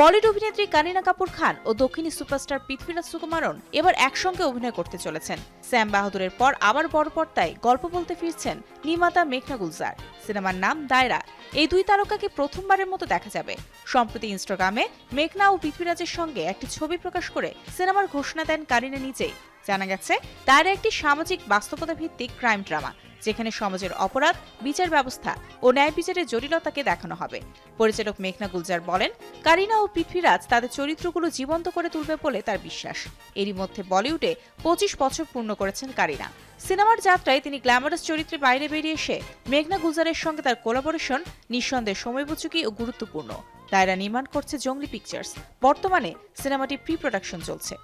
বলিউড অভিনেত্রী কারিনা কাপুর খান ও দক্ষিণী সুপারস্টার পৃথ্বীরাজ সুকুমারন এবার একসঙ্গে অভিনয় করতে চলেছেন। শ্যাম বাহাদুরের পর আবার বড় পর্দায় গল্প বলতে ফিরছেন নির্মাতা মেঘনা গুলজার। সিনেমার নাম দায়রা। এই দুই তারকাকে প্রথমবারের মতো দেখা যাবে। সম্প্রতি ইনস্টাগ্রামে মেঘনা ও পৃথ্বীরাজের সঙ্গে একটি ছবি প্রকাশ করে সিনেমার ঘোষণা দেন কারিনা নিজেই। জানা গেছে দায়রা একটি সামাজিক বাস্তবতা ভিত্তিক ক্রাইম ড্রামা, যেখানে সমাজের অপরাধ, বিচার ব্যবস্থা ও ন্যায় বিচারের জটিলতাকে দেখানো হবে। পরিচালক মেঘনা গুলজার বলেন, কারিনা ও পৃথ্বীরাজ তাদের চরিত্রগুলো জীবন্ত করে তুলবে বলে তার বিশ্বাস। এরই মধ্যে বলিউডে পঁচিশ বছর পূর্ণ করেছেন কারিনা। সিনেমার যাত্রায় তিনি গ্ল্যামারাস চরিত্রে বাইরে বেরিয়ে এসে মেঘনা গুলজারের সঙ্গে তার কোলাবোরেশন নিঃসন্দেহে সময়বোচকী ও গুরুত্বপূর্ণ। দায়রা নির্মাণ করছে জঙ্গলি পিকচার্স বর্তমানে সিনেমাটি প্রি প্রোডাকশন চলছে।